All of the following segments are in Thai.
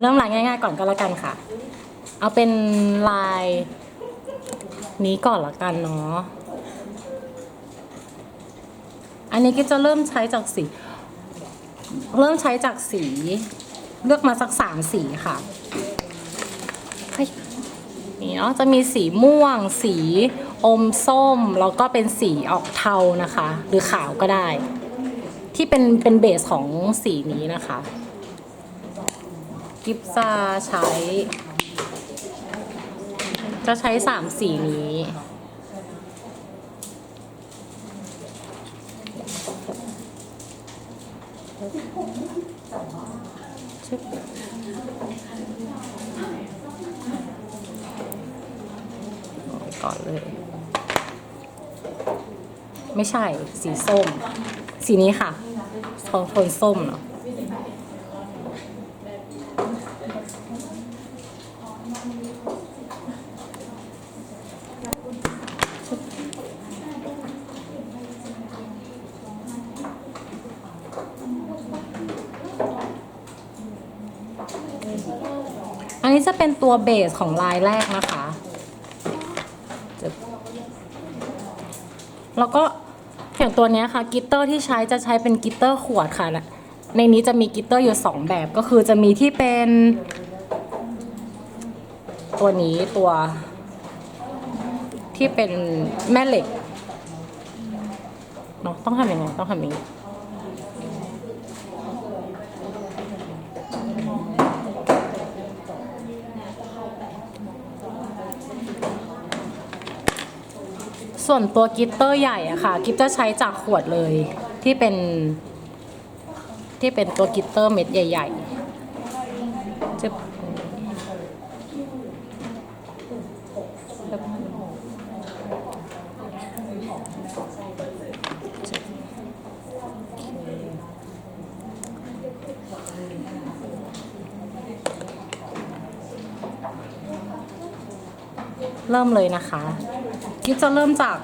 เริ่มลายง่ายๆก่อนก็แล้วกันค่ะ เอาเป็นลายนี้ก่อนละกันเนาะ อันนี้ก็จะเริ่มใช้จากสี เริ่มใช้จากสี เลือกมาสักสามสีค่ะนี่เนาะจะมีสีม่วง สีอมส้ม แล้วก็เป็นสีออกเทานะคะ หรือขาวก็ได้ ที่เป็นเป็นเบสของสีนี้นะคะ กิฟจะใช้ จะใช้สามสีนี้ชึบก่อนเลย ไม่ใช่สีส้ม สีนี้ค่ะโทนส้มเนาะ อันนี้จะเป็นตัวเบสของลายแรกนะคะแล้วก็อย่างตัวนี้ค่ะกิตเตอร์ที่ใช้จะใช้เป็นกิตเตอร์ขวดค่ะนะในนี้จะมีกิตเตอร์อยู่สองแบบก็คือจะมีที่เป็น ตัวนี้ตัวที่เป็นแม่เหล็กเนาะต้องทำยังไงต้องทำอย่าง ส่วนตัวกิตเตอร์ใหญ่อะค่ะ กิฟจะใช้จากขวดเลยที่เป็น ที่เป็นตัวกิตเตอร์เม็ดใหญ่ๆจะเริ่มเลยนะคะ คิดจะเริ่มจาก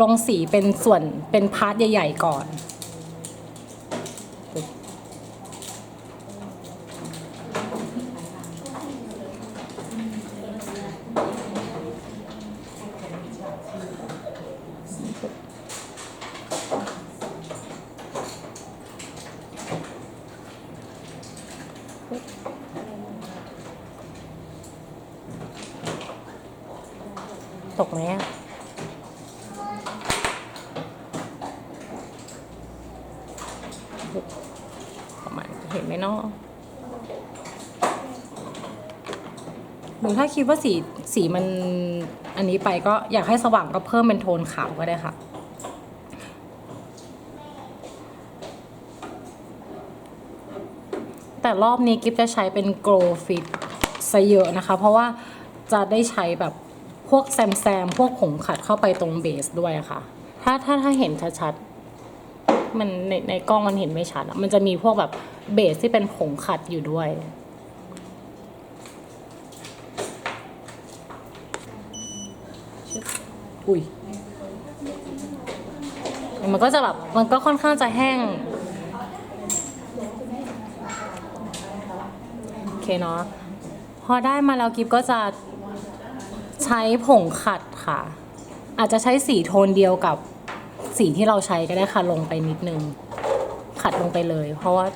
ลงสีเป็นส่วนเป็นพาร์ทใหญ่ ๆ ก่อน ตกไหมอะประมาณเห็นไหมเนาะหรือถ้าคิดว่าสีสีมันอันนี้ไปก็อยากให้สว่างก็เพิ่มเป็นโทนขาวก็ได้ค่ะ แต่รอบนี้กิฟจะใช้เป็น glow fit ซะเยอะนะคะ เพราะว่าจะได้ใช้แบบ พวกแซมแซมพวกผงขัดเข้าไปตรงเบสด้วยค่ะ ถ้าถ้าถ้าเห็นชัดๆมันในในกล้องมันเห็นไม่ชัดมันจะมีพวกแบบเบสที่เป็นผงขัดอยู่ด้วยอุ้ยมันก็จะแบบมันก็ค่อนข้างจะแห้งโอเคเนาะพอได้มาแล้วกิฟก็จะ ช้ผงขัดค่ะ อาจจะใช้สีโทนเดียวกับสีที่เราใช้ก็ได้ค่ะ ลงไปนิดนึง ขัดลงไปเลย เพราะว่า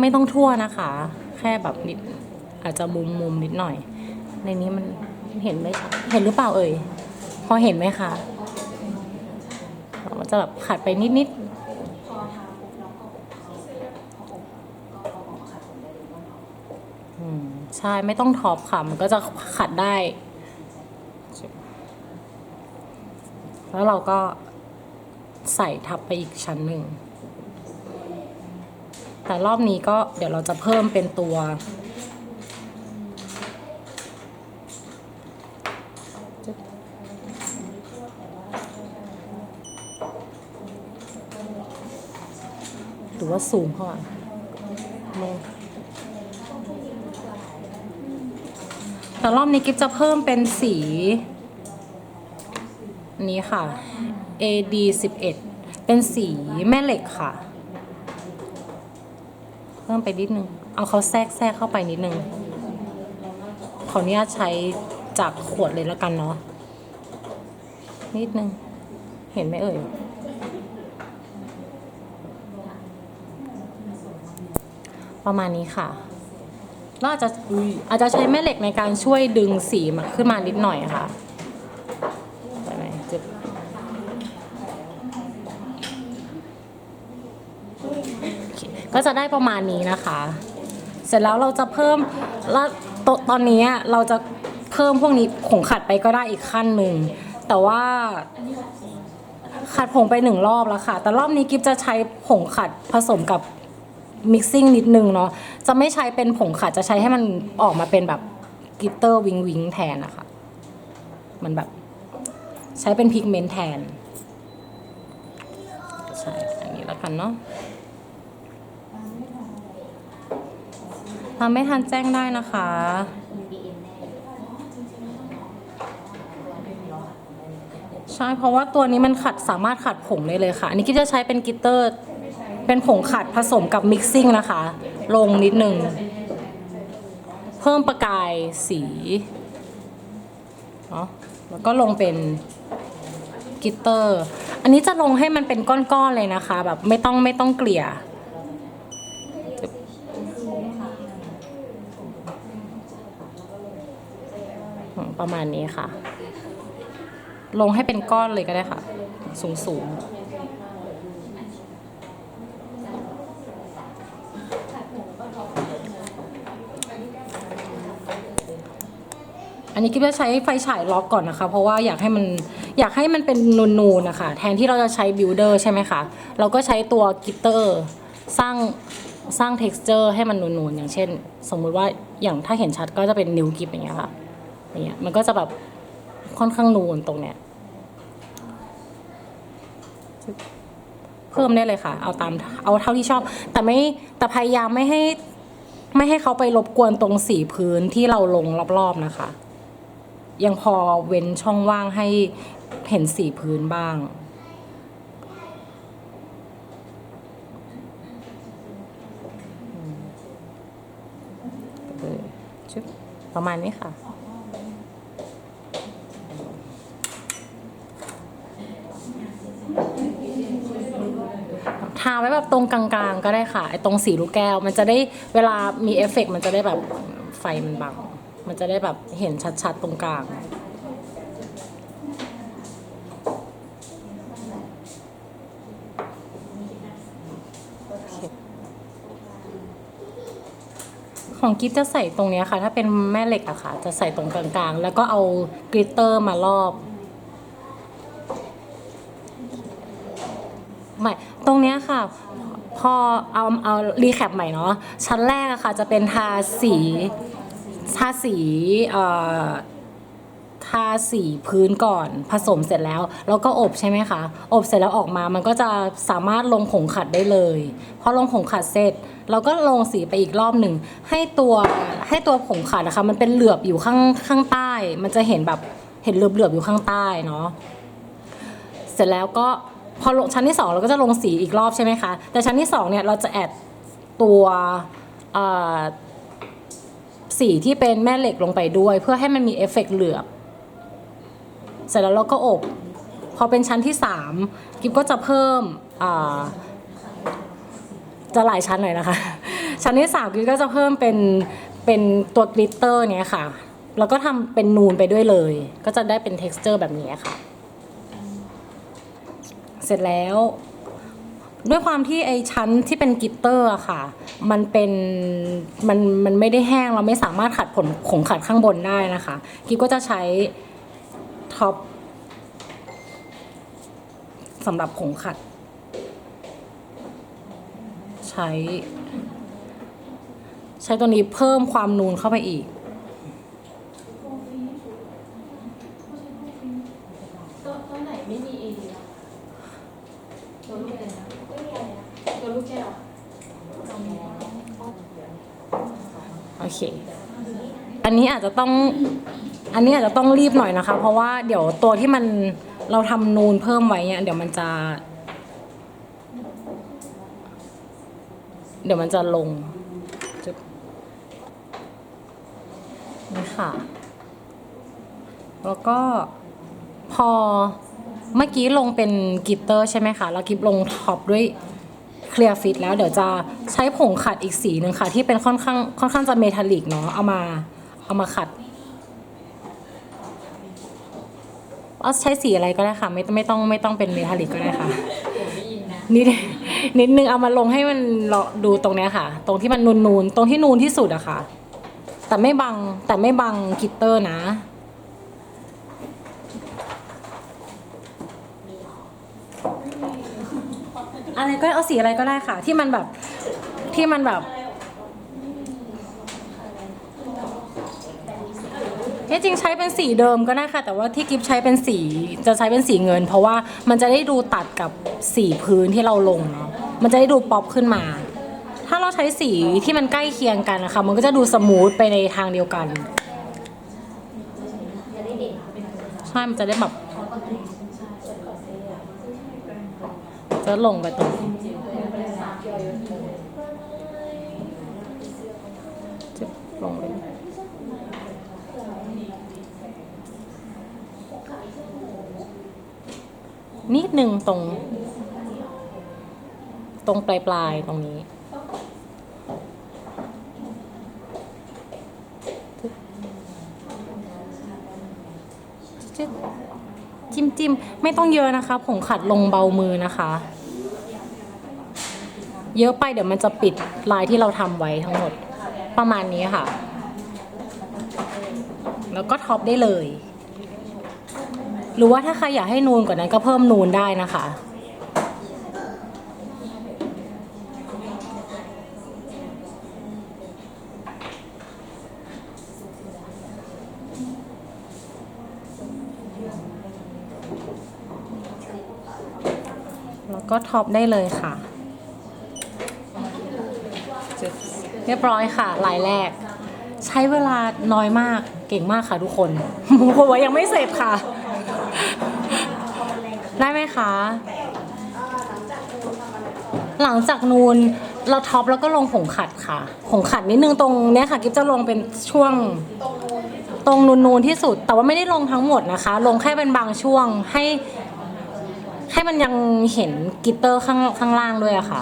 ไม่ต้องทั่วนะคะ แค่แบบนิด อาจจะมุมมุมนิดหน่อย ในนี้มันเห็นไหมเห็นหรือเปล่าเอ่ย พอเห็นไหมคะมันจะแบบขัดไปนิดนิดใช่ ไม่ต้องท็อปค่ะ มันก็จะขัดได้ แล้วเราก็ใส่ทับไปอีกชั้นหนึ่ง แต่รอบนี้ก็เดี๋ยวเราจะเพิ่มเป็นตัวหรือว่าสูงเข้ามามือแต่รอบนี้กิฟจะเพิ่มเป็นสี นี้ค่ะ AD 11 เป็นสีแม่เหล็กค่ะ เพิ่มไปนิดนึง เอาเขาแทรกแทรกเข้าไปนิดนึง ขออนุญาตใช้จากขวดเลยแล้วกันเนาะ นิดนึง เห็นไหมเอ่ย ประมาณนี้ค่ะเราอาจจะอาจจะใช้แม่เหล็กในการช่วยดึงสีมาขึ้นมานิดหน่อยค่ะไปไหนจึ๊บโอเค ก็จะได้ประมาณนี้นะคะ เสร็จแล้วเราจะเพิ่มแล้วตอนนี้เราจะเพิ่มพวกนี้ผงขัดไปก็ได้อีกขั้นหนึ่ง แต่ว่าขัดผงไปหนึ่งรอบแล้วค่ะ แต่รอบนี้กิฟจะใช้ผงขัดผสมกับมิกซิ่งนิดนึงเนาะ จะไม่ใช้เป็นผงขัดจะใช้ให้มันออกมาเป็นแบบกิตเตอร์วิงวิงแทนนะคะ มันแบบใช้เป็นพิกเมนต์แทน ใช่ อันนี้แล้วกันเนาะ ทำไม่ทันแจ้งได้นะคะ ใช่เพราะว่าตัวนี้มันขัดสามารถขัดผงได้เลยค่ะ อันนี้กิฟจะใช้เป็นกิตเตอร์ เป็นผงขัดผสมกับมิกซิ่งนะคะ ลงนิดนึง เพิ่มประกายสีเนาะแล้วก็ลงเป็นกิตเตอร์ อันนี้จะลงให้มันเป็นก้อนๆเลยนะคะ แบบไม่ต้องไม่ต้องเกลี่ย ประมาณนี้ค่ะ ลงให้เป็นก้อนเลยก็ได้ค่ะ สูงๆอันนี้กิ๊บจะใช้ไฟฉายล็อกก่อนนะคะ เพราะว่าอยากให้มันอยากให้มันเป็นนูนๆนะคะ แทนที่เราจะใช้บิวเดอร์ใช่ไหมคะ เราก็ใช้ตัวกิตเตอร์สร้างสร้าง t e x t อร์ให้มันนูนๆ อย่างเช่น สมมุติว่าอย่างถ้าเห็นชัดก็จะเป็นนิ้วกิบอย่างเงี้ยค่ะ เงี้ยมันก็จะแบบค่อนข้างนูนตรงเนี้ยเพิ่มได้เลยค่ะ เอาตามเอาเท่าที่ชอบ แต่ไม่แต่พยายามไม่ให้ไม่ให้เขาไปรบกวนตรงสีพื้นที่เราลงรอบๆนะคะ ยังพอเว้นช่องว่างให้เห็นสีพื้นบ้างประมาณนี้ค่ะ ทาไว้แบบตรงกลางๆ ก็ได้ค่ะไอ้ตรงสีลูกแก้ว มันจะได้เวลามีเอฟเฟกต์มันจะได้แบบไฟมันบัง มันจะได้แบบเห็นชัดๆตรงกลาง ของกิฟจะใส่ตรงเนี้ยค่ะ ถ้าเป็นแม่เหล็กอะค่ะ จะใส่ตรงกลางๆ แล้วก็เอากลิตเตอร์มารอบ ไม่ ตรงเนี้ยค่ะ พอเอาเอารีแคปใหม่เนาะชั้นแรกอะค่ะจะเป็นทาสีทาสีเอ่อทาสีพื้นก่อนผสมเสร็จแล้ว แล้วก็อบใช่ไหมคะ อบเสร็จแล้วออกมามันก็จะสามารถลงผงขัดได้เลยพอลงผงขัดเสร็จ เราก็ลงสีไปอีกรอบหนึ่งให้ตัวให้ตัวผงขัดนะคะ มันเป็นเหลือบอยู่ข้างข้างใต้ มันจะเห็นแบบเห็นเหลือบเหลือบๆอยู่ข้างใต้เนาะเสร็จแล้วก็ พอลงชั้นที่สองเราก็จะลงสีอีกรอบใช่ไหมคะ แต่ชั้นที่สองเนี่ย เราจะแอดตัวสีที่เป็นแม่เหล็กลงไปด้วย เพื่อให้มันมีเอฟเฟกต์เหลือบ เสร็จแล้วเราก็อบ พอเป็นชั้นที่สามกิฟก็จะเพิ่มจะหลายชั้นหน่อยนะคะ ชั้นที่สามกิฟก็จะเพิ่มเป็นเป็นตัวกลิตเตอร์เนี้ยค่ะ แล้วก็ทำเป็นนูนไปด้วยเลย ก็จะได้เป็น t e x t อร์แบบนี้ค่ะ เสร็จแล้ว ด้วยความที่ไอชั้นที่เป็นกิตเตอร์ค่ะ มันเป็นมันมันไม่ได้แห้งเราไม่สามารถขัดผลขงขัดข้างบนได้นะคะ กิฟก็จะใช้ท็อปสำหรับผงขัด ใช้ ใช้ตัวนี้เพิ่มความนูนเข้าไปอีกตัวไหนไม่มีเอดีอะ ตัวลูกแก้วตัวลูกแก้วโอเค อันนี้อาจจะต้อง อันนี้อาจจะต้องรีบหน่อยนะคะ เพราะว่าเดี๋ยวตัวที่มันเราทำนูนเพิ่มไว้เนี่ยเดี๋ยวมันจะ เดี๋ยวมันจะลงนี่ค่ะ แล้วก็พอ เมื่อกี้ลงเป็นกลิตเตอร์ใช่ไหมคะ แล้วกิบลงท็อปด้วยเคลียร์ฟิตแล้วเดี๋ยวจะใช้ผงขัดอีกสีหนึ่งค่ะ ที่เป็นค่อนข้างค่อนข้างจะเมทัลลิกเนาะเอามาเอามาขัดเอาใช้สีอะไรก็ได้ค่ะ ไม่ไม่ต้องไม่ต้องเป็นเมทัลลิกก็ได้ค่ะนิดนิดนึงเอามาลงให้มันเราดูตรงเนี้ยค่ะ ตรงที่มันนูนนูนๆตรงที่นูนที่สุดอะค่ะ แต่ไม่บังแต่ไม่บังกลิตเตอร์นะ อะไรก็เอาสีอะไรก็ได้ค่ะ ที่มันแบบที่มันแบบที่จริงใช้เป็นสีเดิมก็ได้ค่ะ แต่ว่าที่กิฟใช้เป็นสีจะใช้เป็นสีเงิน เพราะว่ามันจะได้ดูตัดกับสีพื้นที่เราลงเนาะมันจะได้ดูป๊อปขึ้นมา ถ้าเราใช้สีที่มันใกล้เคียงกันนะคะ มันก็จะดูสมูทไปในทางเดียวกันใช่มันจะได้แบบ จะลงไปตรงจะลงไปนิดนึงตรง ตรงปลายปลายตรงนี้ จิ้มจิ้ม ไม่ต้องเยอะนะคะผงขัดลงเบามือนะคะ เยอะไปเดี๋ยวมันจะปิดลายที่เราทำไว้ทั้งหมดประมาณนี้ค่ะ แล้วก็ท็อปได้เลย หรือว่าถ้าใครอยากให้นูนกว่านั้นก็เพิ่มนูนได้นะคะ ก็ท็อปได้เลยค่ะ เรียบร้อยค่ะลายแรก ใช้เวลาน้อยมากเก่งมากค่ะทุกคนเพราะว่ายังไม่เสร็จค่ะ ได้ไหมคะ หลังจากนูนเราท็อปแล้วก็ลงผงขัดค่ะผงขัดนิดนึงตรงเนี้ยค่ะกิฟจะลงเป็นช่วงตรงนูนๆที่สุด แต่ว่าไม่ได้ลงทั้งหมดนะคะ ลงแค่เป็นบางช่วงให้ ให้มันยังเห็นกลิตเตอร์ข้างข้างล่างด้วยอะค่ะ